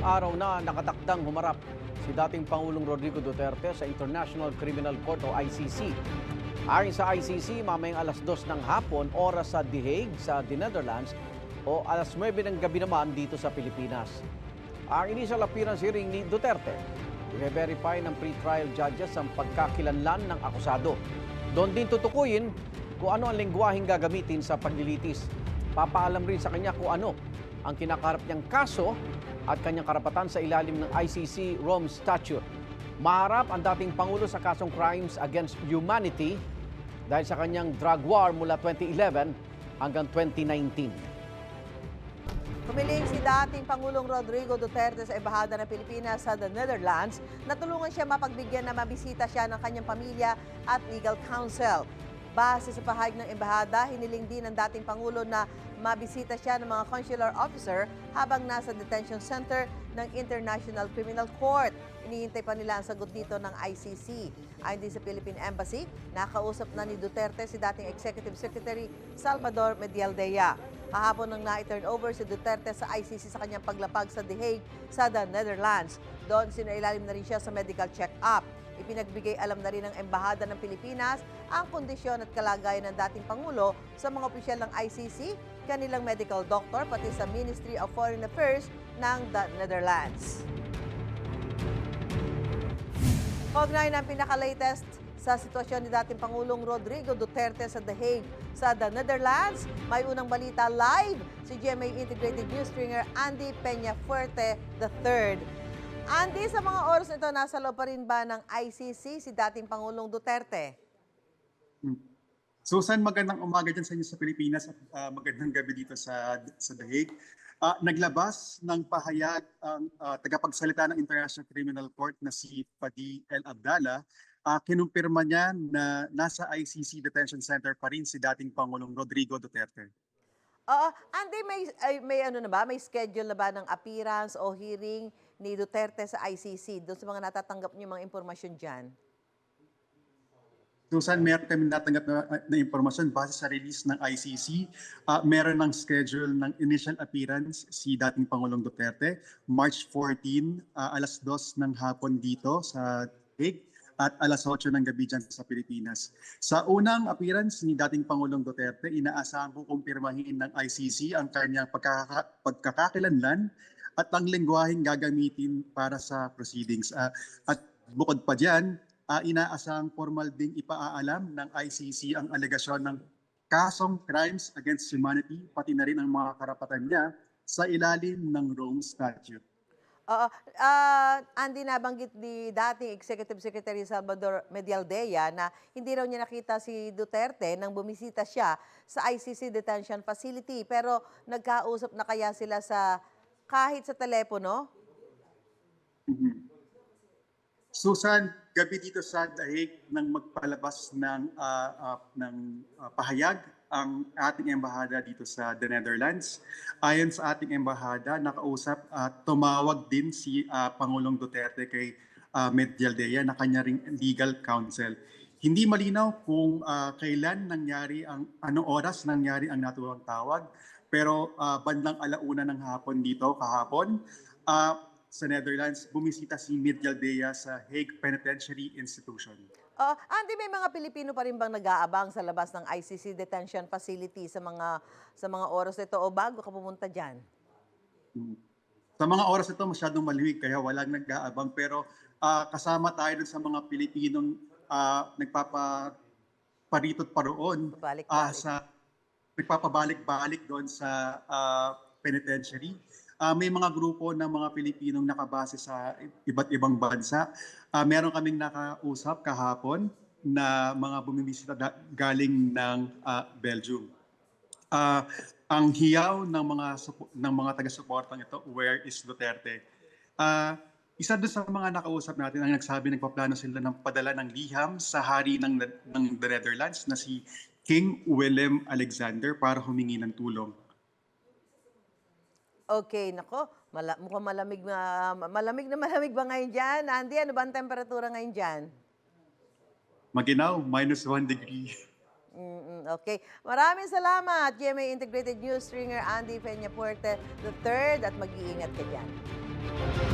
Ilang araw na nakatakdang humarap si dating Pangulong Rodrigo Duterte sa International Criminal Court o ICC. Ayon sa ICC, mamayang alas 2 ng hapon, oras sa The Hague sa The Netherlands o alas 9 ng gabi naman dito sa Pilipinas. Ang initial appearance hearing ni Duterte, i-verify ng pre-trial judges ang pagkakilanlan ng akusado. Doon din tutukuyin kung ano ang lengguwaheng gagamitin sa paglilitis. Papaalam rin sa kanya kung ano ang kinakarap niyang kaso at kanyang karapatan sa ilalim ng ICC Rome Statute. Maharap ang dating Pangulo sa kasong crimes against humanity dahil sa kanyang drug war mula 2011 hanggang 2019. Humiling si dating Pangulong Rodrigo Duterte sa Embahada ng Pilipinas sa the Netherlands na tulungan siya mapagbigyan na mabisita siya ng kanyang pamilya at legal counsel. Base sa pahayag ng Embahada, hiniling din ng dating Pangulo na mabisita siya ng mga consular officer habang nasa detention center ng International Criminal Court. Inihintay pa nila ang sagot dito ng ICC. Ayon din sa Philippine Embassy, nakausap na ni Duterte si dating Executive Secretary Salvador Medialdea. Kahapon nang na-turn over si Duterte sa ICC sa kanyang paglapag sa The Hague sa the Netherlands. Doon sinailalim na rin siya sa medical check-up. Ipinagbigay alam na rin ng Embahada ng Pilipinas ang kondisyon at kalagayan ng dating Pangulo sa mga opisyal ng ICC, kanilang medical doctor, pati sa Ministry of Foreign Affairs ng the Netherlands. Kaugnay ng pinaka-latest sa sitwasyon ni dating Pangulong Rodrigo Duterte sa The Hague sa the Netherlands, may unang balita live si GMA Integrated News Stringer Andy Peña Fuerte III. Andy, sa mga oras nito, nasa loob pa rin ba ng ICC si dating Pangulong Duterte? Susan, magandang umaga dyan sa inyo sa Pilipinas at ah, magandang gabi dito sa, sa The Hague. Ah, naglabas ng pahayag ang ah, tagapagsalita ng International Criminal Court na si Fadi El Abdallah. Uh, kinumpirma niya na nasa ICC Detention Center pa rin si dating Pangulong Rodrigo Duterte. Oo, Andy, may, ay, may ano na ba? May schedule na ba ng appearance o hearing ni Duterte sa ICC doon sa mga natatanggap niyo mga impormasyon dyan? Susan, meron kami natanggap na, na impormasyon base sa release ng ICC. Ah, meron ng schedule ng initial appearance si dating Pangulong Duterte, March 14, ah, alas 2 ng hapon dito sa Hague at alas 8 ng gabi dyan sa Pilipinas. Sa unang appearance ni dating Pangulong Duterte, inaasahan ko kumpirmahin ng ICC ang kanyang pagkaka- pagkakakilanlan at ang lengguwaheng gagamitin para sa proceedings. Ah, at bukod pa dyan, uh, inaasang formal ding ipaalam ng ICC ang alegasyon ng kasong crimes against humanity, pati na rin ang mga karapatan niya sa ilalim ng Rome Statute. Oo. ah Andy, nabanggit ni dating Executive Secretary Salvador Medialdea na hindi raw niya nakita si Duterte nang bumisita siya sa ICC Detention Facility. Pero nagkausap na kaya sila sa kahit sa telepono? Susan, gabi dito sa Dahig nang magpalabas ng ah, ah, ng ah, pahayag ang ating embahada dito sa the Netherlands. Ayon sa ating embahada, nakausap at tumawag din si ah, Pangulong Duterte kay uh, Medialdea na kanya ring legal counsel. Hindi malinaw kung ah, kailan nangyari ang anong oras nangyari ang naturang tawag, pero ah, bandang alauna ng hapon dito kahapon, ah, sa Netherlands, bumisita si Medialdea sa Hague Penitentiary Institution. Oo. Andy, may mga Pilipino pa rin bang nag-aabang sa labas ng ICC Detention Facility sa mga sa mga oras nito o bago ka pumunta diyan? Sa mga oras ito, masyadong maluwig kaya walang nag-aabang. Pero ah, kasama tayo dun sa mga Pilipinong uh, nagpapa paritot paroon ah, sa nagpapabalik-balik doon sa ah, penitentiary. Ah, may mga grupo ng mga Pilipinong nakabase sa iba't ibang bansa. Ah, meron kaming nakausap kahapon na mga bumimisita da- galing ng ah, Belgium. Ah, ang hiyaw ng mga ng mga taga-suportang ito, where is Duterte? Ah, isa doon sa mga nakausap natin ang nagsabi nagpaplano sila ng padala ng liham sa hari ng, ng the Netherlands na si King Willem Alexander para humingi ng tulong. Okay, nako. Mala, mukhang malamig na malamig na malamig ba ngayon diyan? Andy, ano ba ang temperatura ngayon diyan? Maginaw, minus one degree. Mm, okay. Maraming salamat, GMA Integrated News Stringer Andy Peña Puerte III at mag-iingat ka dyan.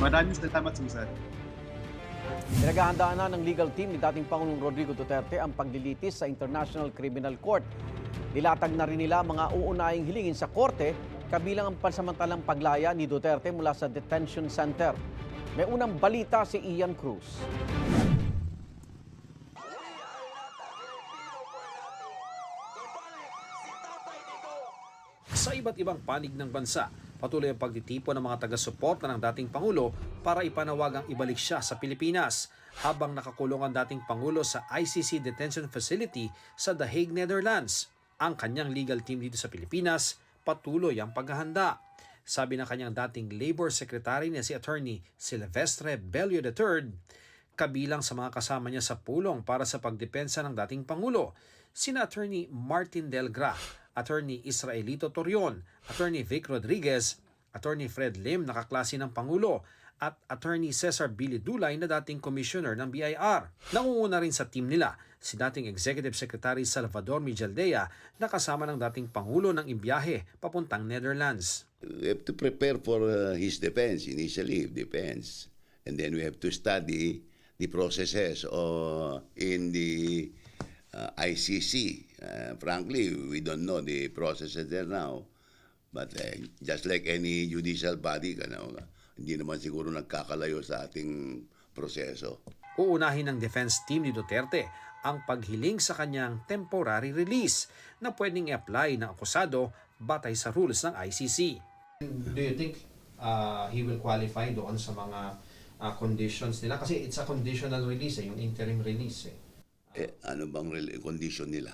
Maraming salamat, Susan. Pinaghahandaan na ng legal team ni dating Pangulong Rodrigo Duterte ang paglilitis sa International Criminal Court. Nilatag na rin nila mga uunahing hilingin sa korte kabilang ang pansamantalang paglaya ni Duterte mula sa detention center. May unang balita si Ian Cruz. Sa iba't ibang panig ng bansa, patuloy ang pagtitipon ng mga taga-suporta ng dating Pangulo para ipanawagang ibalik siya sa Pilipinas habang nakakulong ang dating Pangulo sa ICC Detention Facility sa The Hague, Netherlands. Ang kanyang legal team dito sa Pilipinas patuloy ang paghahanda. Sabi ng kanyang dating Labor Secretary na si Attorney Silvestre Bello III, kabilang sa mga kasama niya sa pulong para sa pagdepensa ng dating Pangulo, sina Attorney Martin Delgra, Attorney Israelito Torion, Attorney Vic Rodriguez, Attorney Fred Lim na kaklase ng Pangulo, at Attorney Cesar Billy Dulay na dating commissioner ng BIR. Nangunguna rin sa team nila si dating Executive Secretary Salvador Mijaldea na kasama ng dating Pangulo ng imbiyahe papuntang Netherlands. we have to prepare for uh, his defense initially defense and then we have to study the processes uh, in the uh, ICC uh, frankly we don't know the processes there now but uh, just like any judicial body ano, hindi naman siguro nagkakalayo sa ating proseso Uunahin ng defense team ni Duterte ang paghiling sa kanyang temporary release na pwedeng i-apply ng akusado batay sa rules ng ICC. Do you think uh, he will qualify doon sa mga uh, conditions nila? Kasi it's a conditional release, eh, yung interim release. Eh. eh, ano bang condition nila?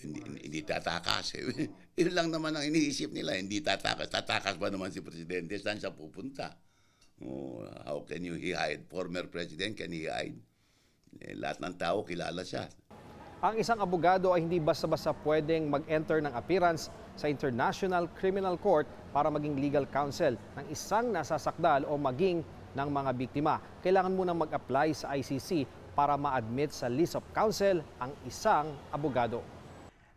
Hindi, hindi tatakas eh. Yun lang naman ang iniisip nila, hindi tatakas. Tatakas ba naman si Presidente? Saan siya pupunta? Oh, how can you hide? Former President, can he hide? Eh, lahat ng tao kilala siya. Ang isang abogado ay hindi basta-basta pwedeng mag-enter ng appearance sa International Criminal Court para maging legal counsel ng isang nasasakdal o maging ng mga biktima. Kailangan munang mag-apply sa ICC para ma-admit sa list of counsel ang isang abogado.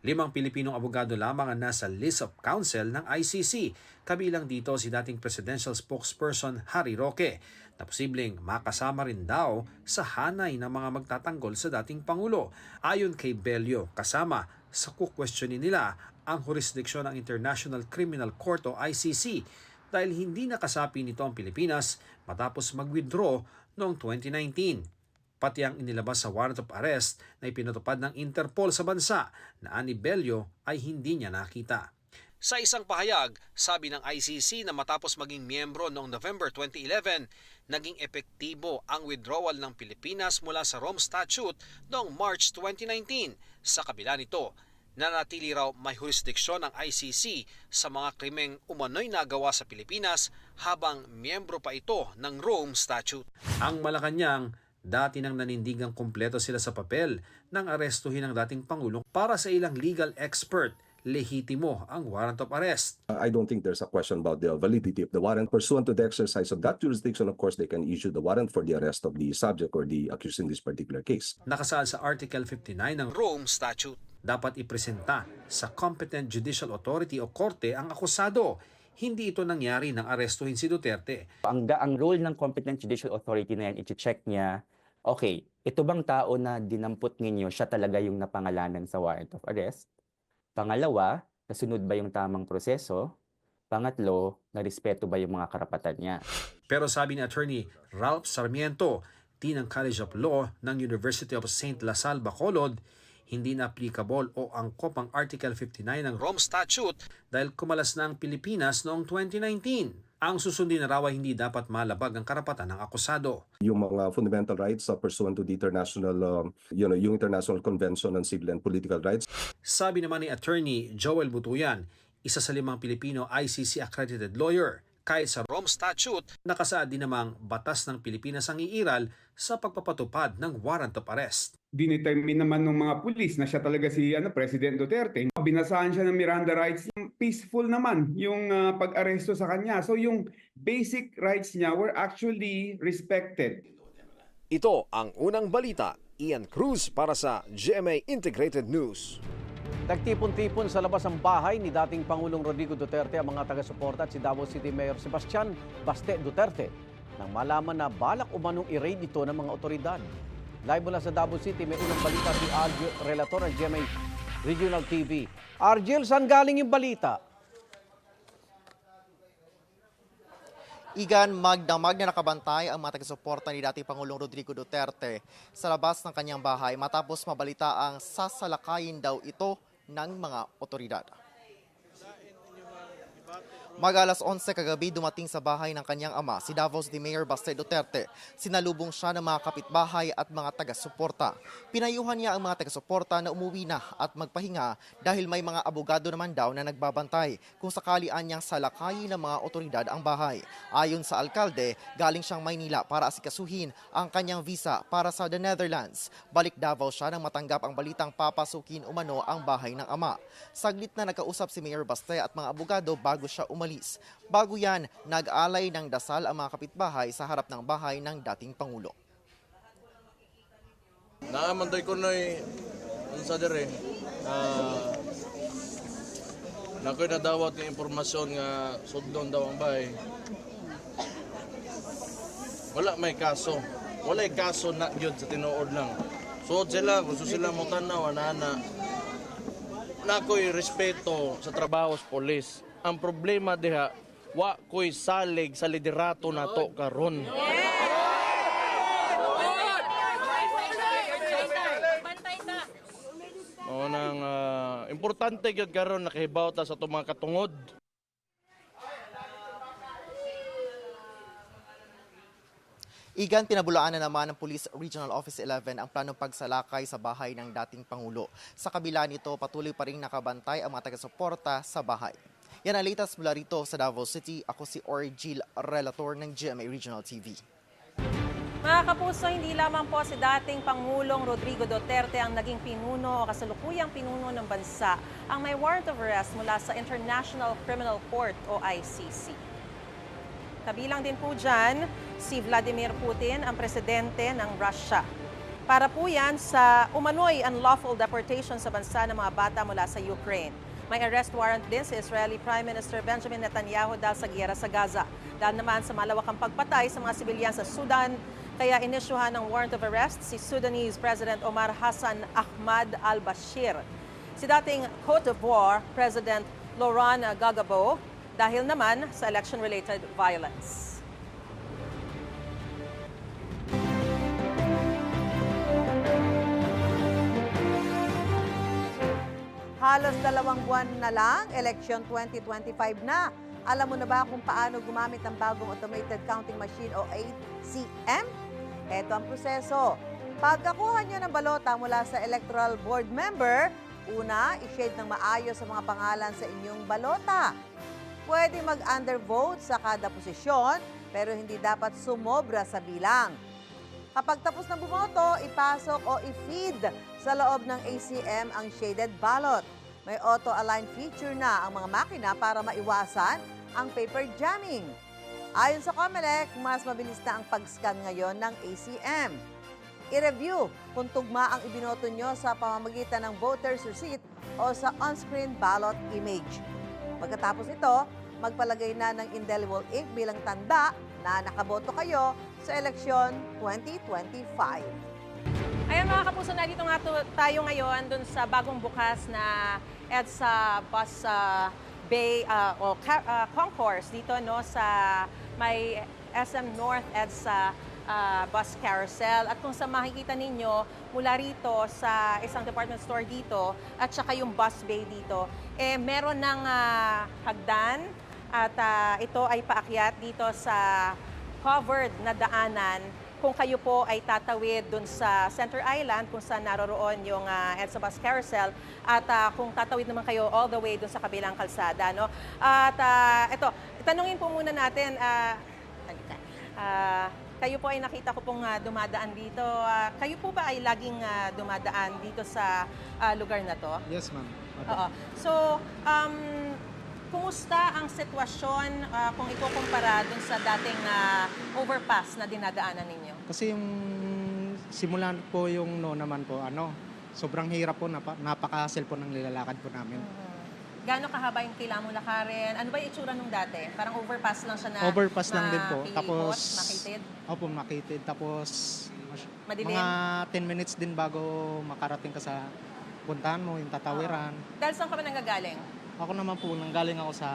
Limang Pilipinong abogado lamang ang nasa list of counsel ng ICC. Kabilang dito si dating presidential spokesperson Harry Roque na posibleng makasama rin daw sa hanay ng mga magtatanggol sa dating Pangulo. Ayon kay Bello, kasama sa kukwestiyonin nila ang jurisdiksyon ng International Criminal Court o ICC dahil hindi nakasapi nito ang Pilipinas matapos mag-withdraw noong 2019 pati ang inilabas sa warrant of arrest na ipinatupad ng Interpol sa bansa na ani Bello ay hindi niya nakita. Sa isang pahayag, sabi ng ICC na matapos maging miyembro noong November 2011, naging epektibo ang withdrawal ng Pilipinas mula sa Rome Statute noong March 2019. Sa kabila nito, nanatili raw may jurisdiksyon ng ICC sa mga krimeng umano'y nagawa sa Pilipinas habang miyembro pa ito ng Rome Statute. Ang Malacanang, dati nang nanindigang kumpleto sila sa papel nang arestuhin ng dating Pangulo para sa ilang legal expert, lehitimo ang warrant of arrest. I don't think there's a question about the validity of the warrant. Pursuant to the exercise of that jurisdiction, of course, they can issue the warrant for the arrest of the subject or the accused in this particular case. Nakasaad sa Article 59 ng Rome Statute. Dapat ipresenta sa competent judicial authority o korte ang akusado. Hindi ito nangyari nang arestuhin si Duterte. ang, ang role ng competent judicial authority na yan, i-check niya, okay, ito bang tao na dinampot ninyo, siya talaga yung napangalanan sa warrant of arrest? Pangalawa, nasunod ba yung tamang proseso? Pangatlo, narespeto ba yung mga karapatan niya? Pero sabi ni Attorney Ralph Sarmiento, Dean ng College of Law ng University of St. La Salle, Bacolod, hindi na applicable o angkop ang Article 59 ng Rome Statute dahil kumalas na ang Pilipinas noong 2019. Ang susundin na raw ay hindi dapat malabag ang karapatan ng akusado. Yung mga fundamental rights uh, pursuant to the international, um, you know, yung International Convention on Civil and Political Rights, Sabi naman ni Attorney Joel Butuyan, isa sa limang Pilipino ICC accredited lawyer, kahit sa Rome Statute, nakasaad din namang batas ng Pilipinas ang iiral sa pagpapatupad ng warrant of arrest. dinetermine naman ng mga pulis na siya talaga si ano President Duterte. Binasahan siya ng Miranda rights. Peaceful naman yung ah, pag-aresto sa kanya. So yung basic rights niya were actually respected. Ito ang unang balita. Ian Cruz para sa GMA Integrated News. Nagtipon-tipon sa labas ng bahay ni dating Pangulong Rodrigo Duterte ang mga taga-suporta at si Davao City Mayor Sebastian Baste Duterte. nang malaman na balak umanong i-raid ito ng mga otoridad. Live mula sa Davao City, may unang balita si Argel, relator ng GMA Regional TV. Argel, saan galing yung balita? Igan, magdamag na nakabantay ang mga taga-suporta ni dating Pangulong Rodrigo Duterte sa labas ng kanyang bahay matapos mabalita ang sasalakayin daw ito ng mga otoridad. Mag alas 11 kagabi dumating sa bahay ng kanyang ama, si Davos de Mayor Baste Duterte. Sinalubong siya ng mga kapitbahay at mga taga-suporta. Pinayuhan niya ang mga taga-suporta na umuwi na at magpahinga dahil may mga abogado naman daw na nagbabantay kung sakali anyang salakayin ng mga otoridad ang bahay. Ayon sa alkalde, galing siyang Maynila para asikasuhin ang kanyang visa para sa the Netherlands. Balik Davao siya nang matanggap ang balitang papasukin umano ang bahay ng ama. Saglit na nakausap si Mayor Baste at mga abogado bago siya umalis. Bago yan, nag-alay ng dasal ang mga kapitbahay sa harap ng bahay ng dating Pangulo. Naamanday ko na sa dire. Uh, Nakoy nadawat ng impormasyon nga sudlon daw ang bahay. Wala may kaso. Wala kaso na yun sa tinuod lang. So sila, gusto sila mo tanaw, ana Nakoy respeto sa trabaho sa polis. Ang problema diha, wa ko'y salig sa liderato nato karon. Mao nang ah, importante gyud karon nakahibaw ta sa mga katungod. Igan, pinabulaan na naman ng Police Regional Office 11 ang planong pagsalakay sa bahay ng dating Pangulo. Sa kabila nito, patuloy pa rin nakabantay ang mga taga-suporta sa bahay. Yan ang latest mula rito sa Davao City. Ako si Orgil Relator ng GMA Regional TV. Mga kapuso, hindi lamang po si dating Pangulong Rodrigo Duterte ang naging pinuno o kasalukuyang pinuno ng bansa ang may warrant of arrest mula sa International Criminal Court o ICC. Kabilang din po dyan si Vladimir Putin, ang presidente ng Russia. Para po yan sa umano'y unlawful deportation sa bansa ng mga bata mula sa Ukraine. May arrest warrant din si Israeli Prime Minister Benjamin Netanyahu dahil sa giyera sa Gaza. Dahil naman sa malawakang pagpatay sa mga sibilyan sa Sudan, kaya inisyuhan ng warrant of arrest si Sudanese President Omar Hassan Ahmad al-Bashir. Si dating Cote d'Ivoire President Laurent Gbagbo dahil naman sa election-related violence. Halos dalawang buwan na lang, election 2025 na. Alam mo na ba kung paano gumamit ng bagong automated counting machine o ACM? Ito ang proseso. Pagkakuha nyo ng balota mula sa electoral board member, una, i-shade ng maayos sa mga pangalan sa inyong balota. Pwede mag-undervote sa kada posisyon, pero hindi dapat sumobra sa bilang. Kapag tapos na bumoto, ipasok o i-feed sa loob ng ACM ang shaded ballot. May auto-align feature na ang mga makina para maiwasan ang paper jamming. Ayon sa COMELEC, mas mabilis na ang pag-scan ngayon ng ACM. I-review kung tugma ang ibinoto nyo sa pamamagitan ng voter's receipt o sa on-screen ballot image. Pagkatapos nito, magpalagay na ng indelible ink bilang tanda na nakaboto kayo sa eleksyon 2025. Ayan mga kapuso, narito nga tayo ngayon dun sa bagong bukas na EDSA Bus ah, Bay ah, o ah, Concourse dito no sa may SM North EDSA ah, Bus Carousel. At kung sa makikita ninyo, mula rito sa isang department store dito at saka yung bus bay dito, eh meron ng ah, hagdan at ah, ito ay paakyat dito sa covered na daanan kung kayo po ay tatawid dun sa Center Island kung saan naroroon yung uh, EDSA Bus Carousel at ah, kung tatawid naman kayo all the way dun sa kabilang kalsada. No? At ah, ito, tanungin po muna natin, ah, halika. Ah, kayo po ay nakita ko pong ah, dumadaan dito. Ah, kayo po ba ay laging ah, dumadaan dito sa ah, lugar na to? Yes, ma'am. Oo. So, um, kumusta ang sitwasyon ah, kung ikukumpara dun sa dating ah, overpass na dinadaanan ninyo? Kasi yung simulan po yung no naman po, ano, sobrang hirap po, napa, napaka-hassle po ng nilalakad po namin. Gaano kahaba yung kailangan mong lakarin? Ano ba yung itsura nung dati? Parang overpass lang siya na Overpass lang din po. Tapos, makitid? opo, makitid. Tapos, Madilim? mga 10 minutes din bago makarating ka sa puntahan mo, yung tatawiran. Dahil saan ka ba nanggagaling? Ako naman po, nanggaling ako sa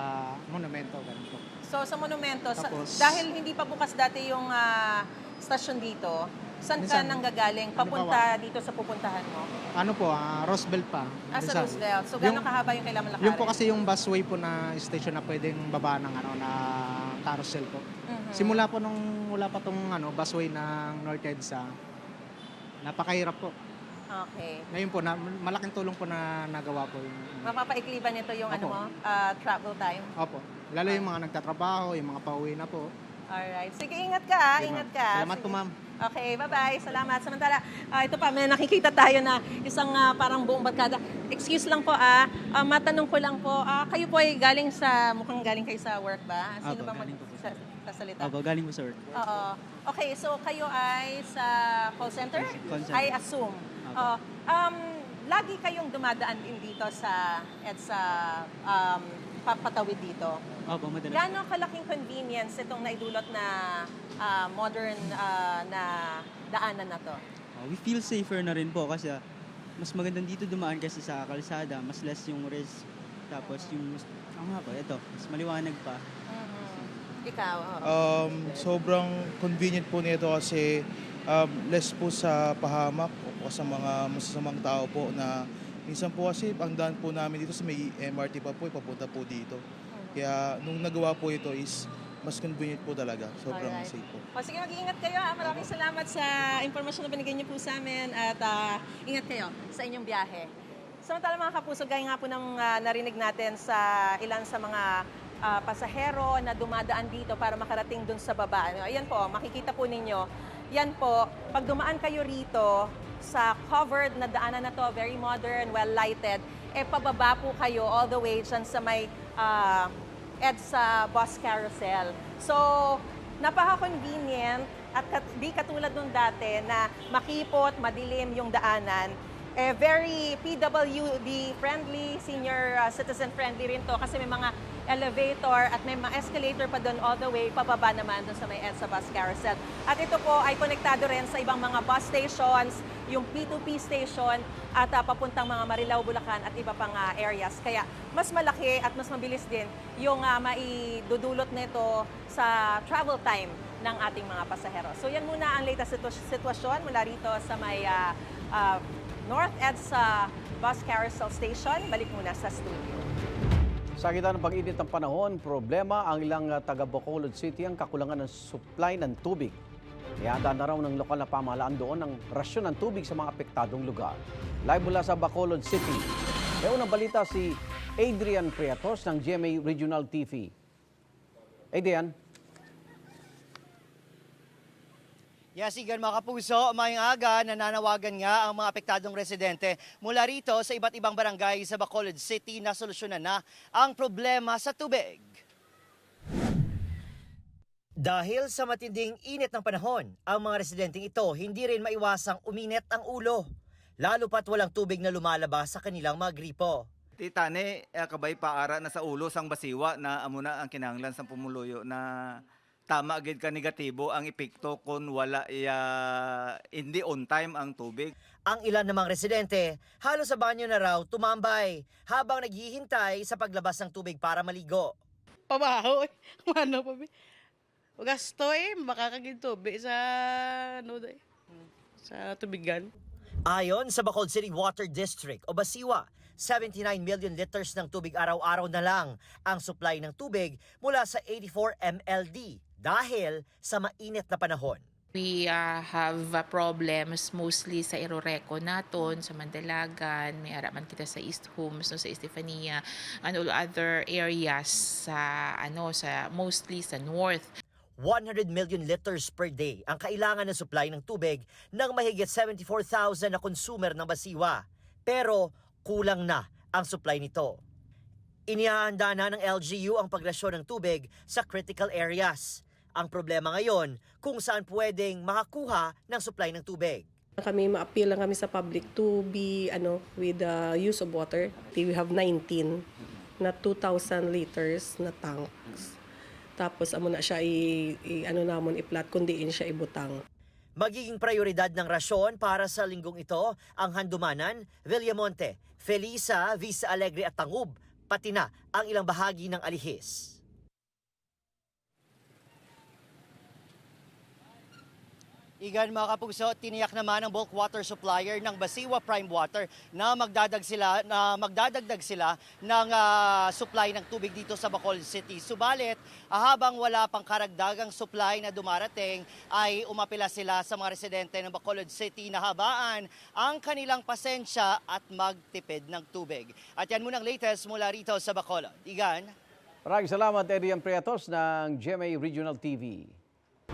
monumento. Ganun po. So sa monumento, sa- Tapos- dahil hindi pa bukas dati yung ah, stasyon dito, saan ka Minsan, nanggagaling papunta dito sa pupuntahan mo? Ano po, ah, Roosevelt pa. Ah, sa. Roosevelt. So Yung- gaano kahaba yung kailangan lakarin? Yung po kasi yung busway po na station na pwedeng baba ng ano na carousel po. Mhm. Simula po nung wala pa tong ano busway ng North EDSA, napakahirap po. Okay. Ngayon po na malaking tulong po na nagawa po yung Mapapaikli ba nito yung ano Opo. mo, ah, travel time? Opo. Lalo yung mga nagtatrabaho, yung mga pauwi na po. Alright. Sige, ingat ka, ah. Okay, ma'am. ingat ka. Salamat po, Sige. ma'am. Okay, bye-bye. Salamat. Samantala, ah, ito pa, may nakikita tayo na isang ah, parang buong barkada. Excuse lang po, ah. Ah, matanong ko lang po, ah, kayo po ay galing sa, mukhang galing kayo sa work ba? Sino Opo, ba mag galing po po. sa, sasalita? galing po sa work. Oo. Okay, so kayo ay sa call center? Call center. I assume. Oo. um, lagi kayong dumadaan din dito sa EDSA um, papatawid dito. Opo, madalas. Gaano kalaking convenience itong naidulot na ah, modern ah, na daanan na to? we feel safer na rin po kasi ah, mas magandang dito dumaan kasi sa kalsada, mas less yung risk. Tapos yung, ang nga po, ito, mas maliwanag pa. Ikaw, oo. Um, sobrang convenient po nito kasi um, less po sa pahamak o sa mga masasamang tao po na minsan po kasi ang daan po namin dito sa may MRT pa po, papunta po dito. Kaya nung nagawa po ito is mas convenient po talaga. Sobrang Alright. safe po. O sige, mag-iingat kayo. Ha? Maraming salamat sa impormasyon na binigay niyo po sa amin at ah, ingat kayo sa inyong biyahe. Samantala mga kapuso, gaya nga po ng ah, narinig natin sa ilan sa mga ah, pasahero na dumadaan dito para makarating dun sa baba. Ano, Ayan po, makikita po ninyo. Yan po, pag dumaan kayo rito sa covered na daanan na to, very modern, well lighted, eh pababa po kayo all the way dyan sa may ah, EDSA bus carousel. So, napaka-convenient at kat- di katulad nung dati na makipot, madilim yung daanan. Eh, very PWD friendly, senior uh, citizen friendly rin to kasi may mga elevator at may mga escalator pa doon all the way pababa naman doon sa may EDSA bus carousel. At ito po ay konektado rin sa ibang mga bus stations, yung P2P station at uh, papuntang mga Marilao, Bulacan at iba pang uh, areas. Kaya mas malaki at mas mabilis din yung uh, maidudulot nito sa travel time ng ating mga pasahero. So yan muna ang latest sitwasyon mula rito sa may uh, uh, North EDSA Bus Carousel Station. Balik muna sa studio. Sa gitna ng pag-init ng panahon, problema ang ilang uh, taga Bacolod City ang kakulangan ng supply ng tubig. Ihanda na raw ng lokal na pamahalaan doon ang rasyon ng tubig sa mga apektadong lugar. Live mula sa Bacolod City. May unang balita si Adrian Prietos ng GMA Regional TV. Adrian? Yes, Igan mga kapuso, mayang aga nananawagan nga ang mga apektadong residente mula rito sa iba't ibang barangay sa Bacolod City na solusyonan na ang problema sa tubig. Dahil sa matinding init ng panahon, ang mga residenteng ito hindi rin maiwasang uminit ang ulo. Lalo pat walang tubig na lumalabas sa kanilang mga gripo. Titane, eh, kabay paara na sa ulo sang basiwa na amo na ang kinahanglan sa pumuluyo na tama gid ka negatibo ang epekto kung wala iya hindi on time ang tubig. Ang ilan namang residente, halos sa banyo na raw tumambay habang naghihintay sa paglabas ng tubig para maligo. Pabaho eh. Ano pa bi? Gasto eh, makakagin tubig sa ano day. Sa tubigan. Ayon sa Bacolod City Water District o Basiwa, 79 million liters ng tubig araw-araw na lang ang supply ng tubig mula sa 84 MLD dahil sa mainit na panahon. We uh, have uh, problems mostly sa Iroreco naton, sa Mandalagan, may araman kita sa East Homes, no, sa Estefania, and all other areas sa ano sa mostly sa north. 100 million liters per day ang kailangan ng supply ng tubig ng mahigit 74,000 na consumer ng Basiwa. Pero kulang na ang supply nito. Inihahanda na ng LGU ang pagrasyon ng tubig sa critical areas. Ang problema ngayon kung saan pwedeng makakuha ng supply ng tubig. Kami ma-appeal lang kami sa public to be ano with the use of water. We have 19 na 2,000 liters na tanks. Tapos amo na siya i, i- ano namon i-plat kundi in siya ibutang. Magiging prioridad ng rasyon para sa linggong ito ang Handumanan, Villamonte, Felisa, Vista Alegre at Tangub, pati na ang ilang bahagi ng Alihis. Igan mga kapuso, tiniyak naman ng bulk water supplier ng Basiwa Prime Water na magdadag sila na magdadagdag sila ng ah, supply ng tubig dito sa Bacolod City. Subalit, habang wala pang karagdagang supply na dumarating, ay umapila sila sa mga residente ng Bacolod City na habaan ang kanilang pasensya at magtipid ng tubig. At yan munang latest mula rito sa Bacolod. Igan? Maraming salamat, Adrian Prietos ng GMA Regional TV.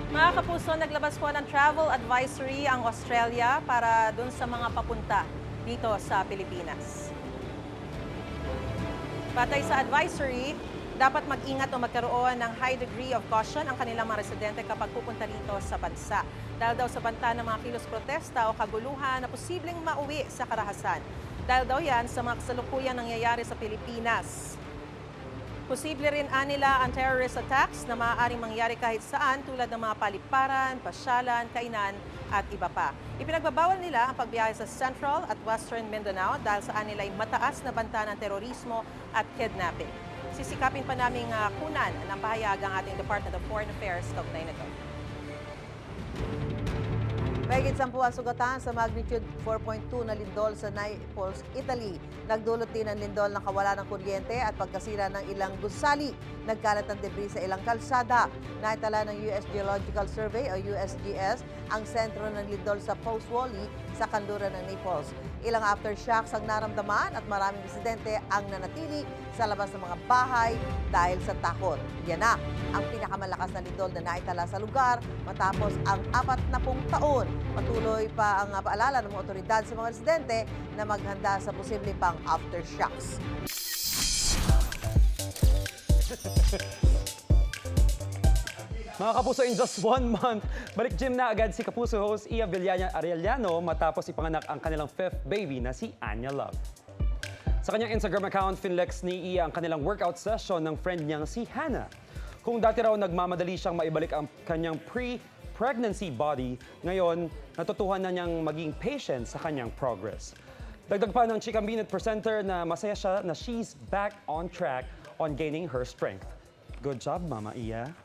Mga kapuso, naglabas po ng travel advisory ang Australia para dun sa mga papunta dito sa Pilipinas. Patay sa advisory, dapat mag-ingat o magkaroon ng high degree of caution ang kanilang mga residente kapag pupunta rito sa bansa. Dahil daw sa banta ng mga kilos protesta o kaguluhan na posibleng mauwi sa karahasan. Dahil daw yan sa mga kasalukuyang nangyayari sa Pilipinas. Posible rin anila ang terrorist attacks na maaaring mangyari kahit saan tulad ng mga paliparan, pasyalan, kainan at iba pa. Ipinagbabawal nila ang pagbiyahe sa Central at Western Mindanao dahil sa anila ay mataas na banta ng terorismo at kidnapping. Sisikapin pa naming uh, kunan ng pahayag ang ating Department of Foreign Affairs kaugnay nito. Mahigit sampu ang sugatan sa magnitude 4.2 na lindol sa Naples, Italy. Nagdulot din ang lindol ng kawalan ng kuryente at pagkasira ng ilang gusali. Nagkalat ng debris sa ilang kalsada. Naitala ng US Geological Survey o USGS ang sentro ng lindol sa Post Wally sa kanluran ng Naples. Ilang aftershocks ang naramdaman at maraming residente ang nanatili sa labas ng mga bahay dahil sa takot. Yan na ang pinakamalakas na lindol na naitala sa lugar matapos ang apat na pung taon. Patuloy pa ang paalala ng mga otoridad sa mga residente na maghanda sa posible pang aftershocks. Mga kapuso, in just one month, balik gym na agad si kapuso host Ia Villania Arellano matapos ipanganak ang kanilang fifth baby na si Anya Love. Sa kanyang Instagram account, finlex ni Ia ang kanilang workout session ng friend niyang si Hannah. Kung dati raw nagmamadali siyang maibalik ang kanyang pre-pregnancy body, ngayon natutuhan na niyang maging patient sa kanyang progress. Dagdag pa ng Chika Minute presenter na masaya siya na she's back on track on gaining her strength. Good job, Mama Iya.